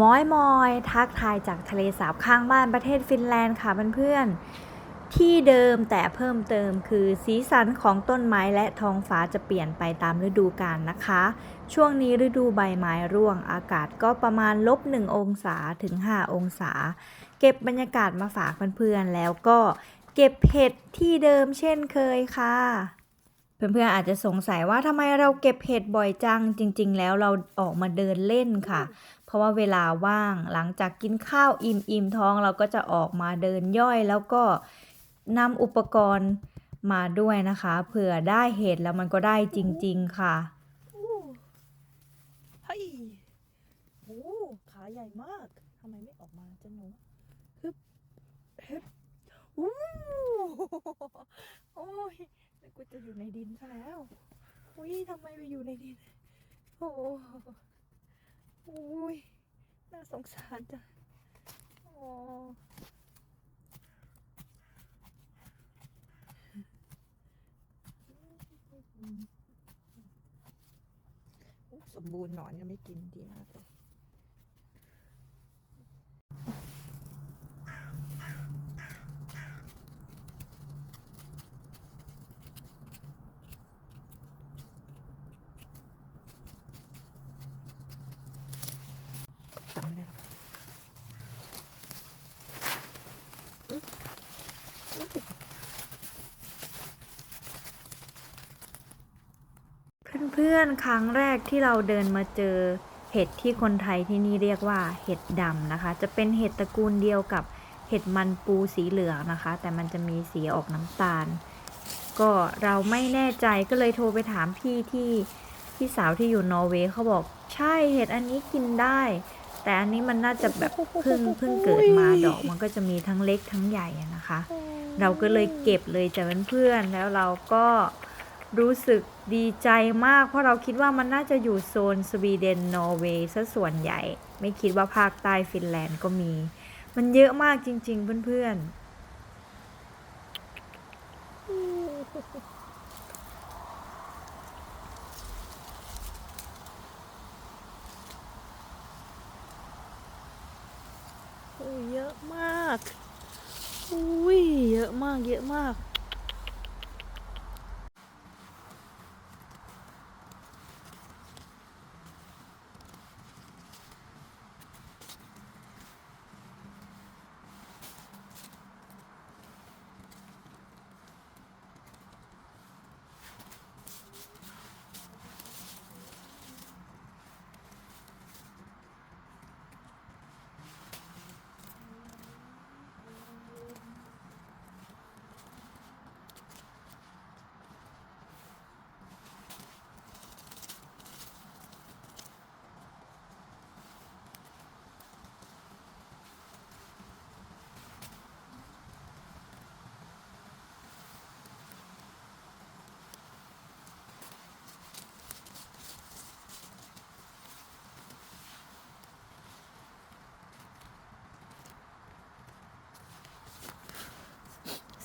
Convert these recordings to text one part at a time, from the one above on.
มอยมอยทักทายจากทะเลสาบข้างบ้านประเทศฟินแลนด์ค่ะเพื่อนๆที่เดิมแต่เพิ่มเติมคือสีสันของต้นไม้และท้องฟ้าจะเปลี่ยนไปตามฤดูกาลนะคะ ช่วงนี้ฤดูใบไม้ร่วงอากาศก็ประมาณลบ1องศาถึง 5 องศา เก็บบรรยากาศมาฝากเพื่อนๆแล้วก็เก็บเห็ดที่เดิมเช่นเคยค่ะ เพื่อนๆอาจจะสงสัยว่าทำไมเราเก็บเห็ดบ่อยจัง จริง ๆ แล้วเราออกมาเดินเล่นค่ะ เพราะว่าเวลาว่างหลังจากกินข้าวอิ่มอิ่มท้องเราก็จะออกมาเดินย่อยแล้วก็นำอุปกรณ์มาด้วยนะคะ เผื่อได้เห็ดแล้วมันก็ได้จริง ๆ ค่ะเฮ้ยโอ้ขาใหญ่มากทำไมไม่ออกมาจังหนูฮึบฮึบอู้โอ้ย กูจะอยู่ในดินซะแล้วอุ้ยทำไมไปอยู่ในดิน โอ้โอ้ยน่าสงสารจังโอ้โอ้สมบูรณ์หนอนยังไม่กินดีมากเลย จำไม่ได้หรอกอุ๊ยอุ๊ย เพื่อนๆ ครั้งแรกที่เราเดินมาเจอเห็ดที่คนไทยที่นี่เรียกว่าเห็ดดำนะคะ จะเป็นเห็ดตระกูลเดียวกับเห็ดมันปูสีเหลืองนะคะ แต่มันจะมีสีออกน้ำตาล ก็เราไม่แน่ใจก็เลยโทรไปถามพี่ที่พี่สาวที่อยู่นอร์เวย์เขาบอกใช่เห็ดอันนี้กินได้ แต่อันนี้มันน่าจะแบบเพิ่งเพิ่งเกิดมาดอกมันก็จะมีทั้งเล็กทั้งใหญ่นะคะ เราก็เลยเก็บเลยจากเพื่อนๆแล้วเราก็ รู้สึกดีใจมาก เพราะเราคิดว่ามันน่าจะอยู่โซนสวีเดนนอร์เวย์ซะส่วนใหญ่ ไม่คิดว่าภาคใต้ฟินแลนด์ก็มี มันเยอะมากจริง ๆ เพื่อนๆเยอะมาก อุ้ย เยอะมาก เยอะมาก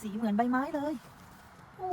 สีเหมือนใบไม้เลย โอ้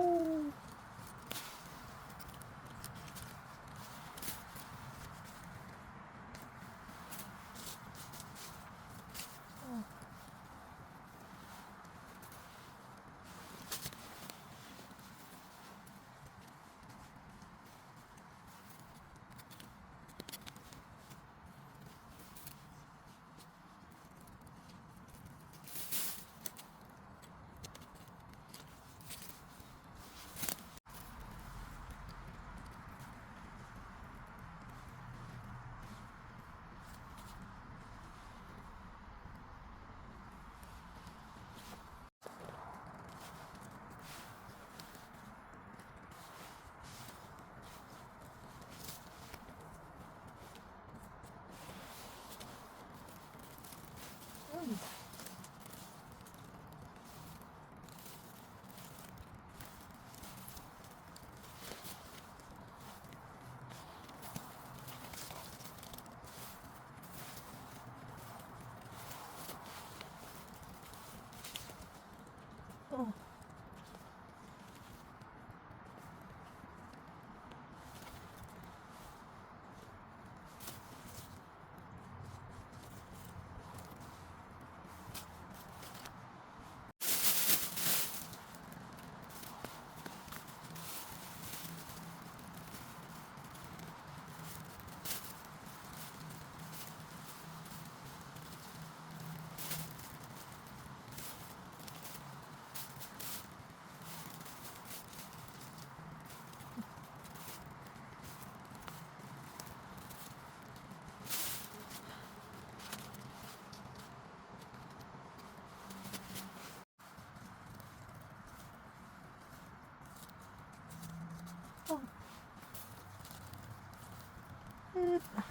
Beep.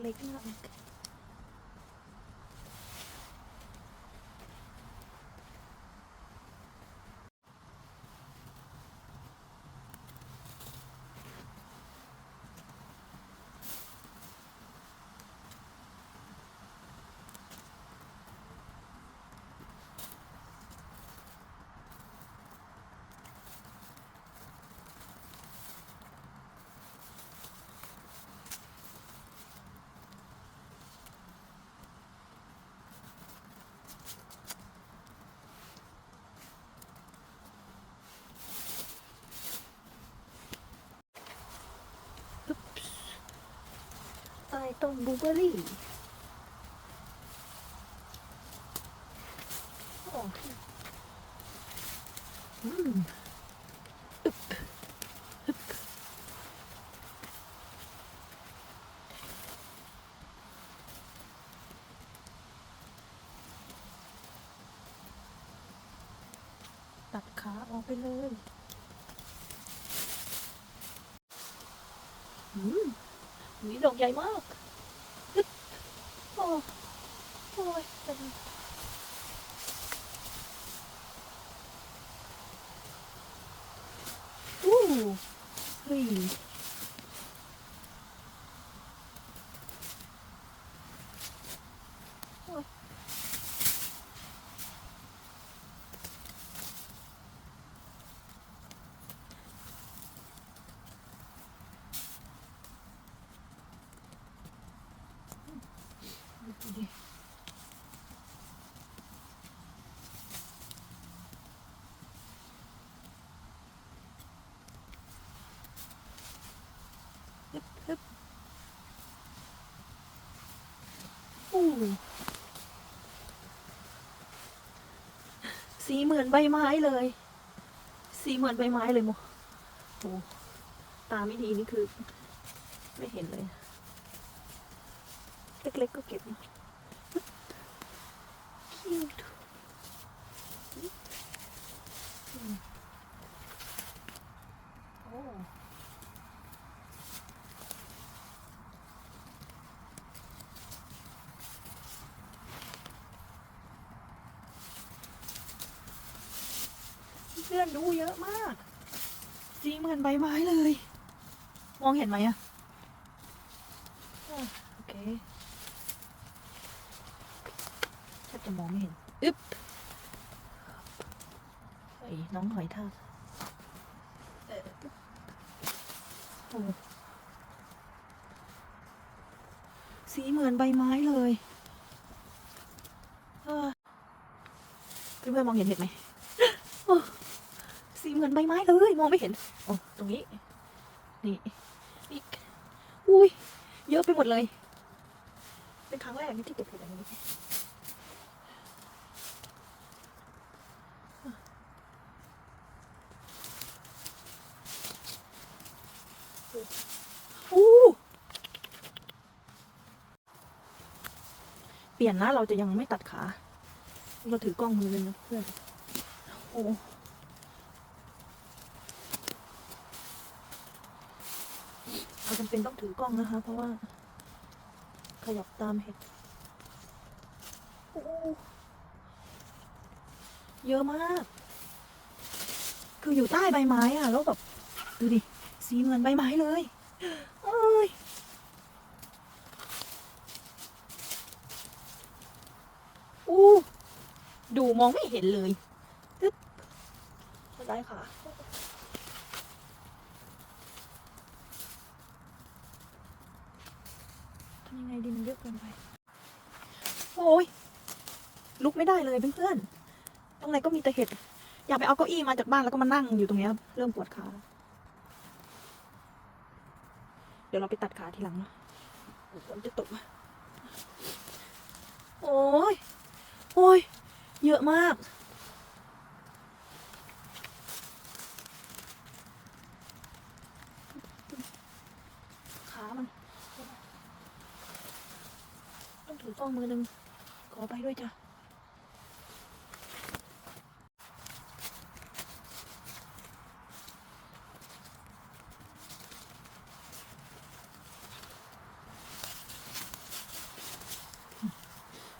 เล็ก ต้ต้นบลูเบอรี่อืมอึบอึบตัดขาออกไปเลยอืมหวีดอกใหญ่มากอึ๊บโอ้ โอ้ยเป็นอู้เฮ้ยโอ้ยดูดิฮึบฮึบอู้ สีเหมือนใบไม้เลย สีเหมือนใบไม้เลยโมโอ้ตาไม่ดีนี่คือ ไม่เห็นเลย เล็กๆก็เก็บมาคิวโอ้เพื่อนดูเยอะมาก สีเหมือนใบไม้เลย มองเห็นไหมอะโอเคแทบจะมองไม่เห็น อึ๊บไอ้น้องหอยทากโอ้สีเหมือนใบไม้เลยเออเพื่อนๆมองเห็นเห็ดไหม เหมือนใบไม้เลยมองไม่เห็นโอ้ตรงนี้ นี่นี่อุ้ยเยอะไปหมดเลย เป็นครั้งแรกที่เก็บเห็ดแบบนี้อู้เปลี่ยนนะเราจะยังไม่ตัดขา เราถือกล้องมือเลยนะเพื่อน โอ้ เราจำเป็นต้องถือกล้องนะคะ เพราะว่า ขยับตามเห็ดเยอะมาก คืออยู่ใต้ใบไม้อะแล้วแบบดูดิ สีเหมือนใบไม้เลยเอ้ยอู้ดูมองไม่เห็นเลยตึ๊บได้ค่ะ ยัง ไงดีมันเยอะเกินไป โอ้ยลุกไม่ได้เลยเพื่อนๆตรงไหนก็มีแต่เห็ด อยากไปเอาเก้าอี้มาจากบ้านแล้วก็มานั่งอยู่ตรงเนี้ยเริ่มปวดขา เดี๋ยวเราไปตัดขาทีหลังนะฝนจะตกโอ้ย โอ้ย เยอะมาก ขามัน ต้ องมือหนึ่งขอไปด้วยจ้ะ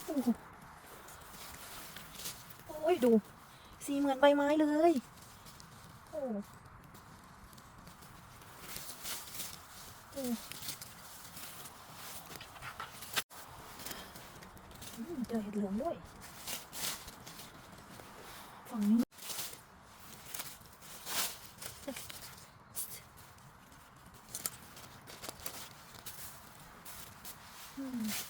โอ้โหโอ้ยดู สีเหมือนใบไม้เลย โอ้โอ้อืมเจอเห็ดเหลืองด้วย ฝั่งนี้ อืม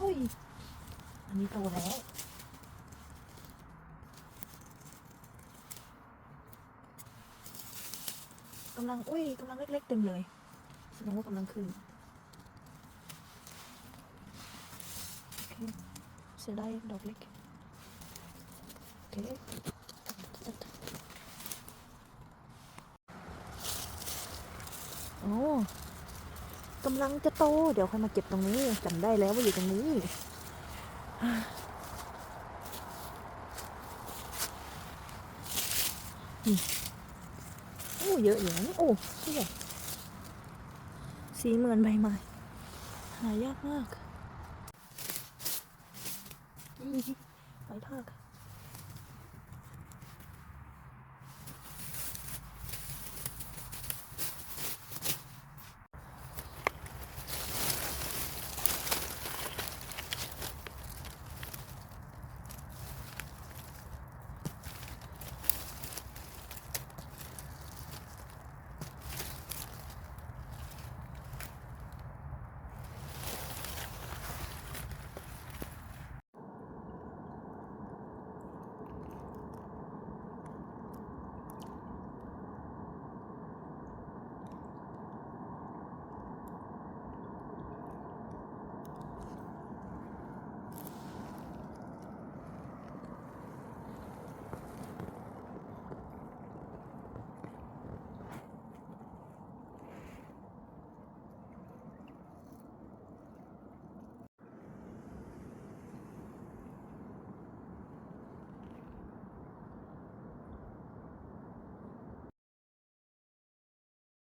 อุ้ย อันนี้โตแล้ว กำลัง อุ้ยกำลังเล็กๆเต็มเลย แสดงว่ากำลังขึ้นโอเคเสียดายดอกเล็ก โอเคโอ้กำลังจะโต เดี๋ยวค่อยมาเก็บตรงนี้จำได้แล้วว่าอยู่ตรงนี้ โอ้เยอะอยู่นะนี่โอ้ที่ใหญ่สีเหมือนใบไม้หายากมากนี่ใบทาก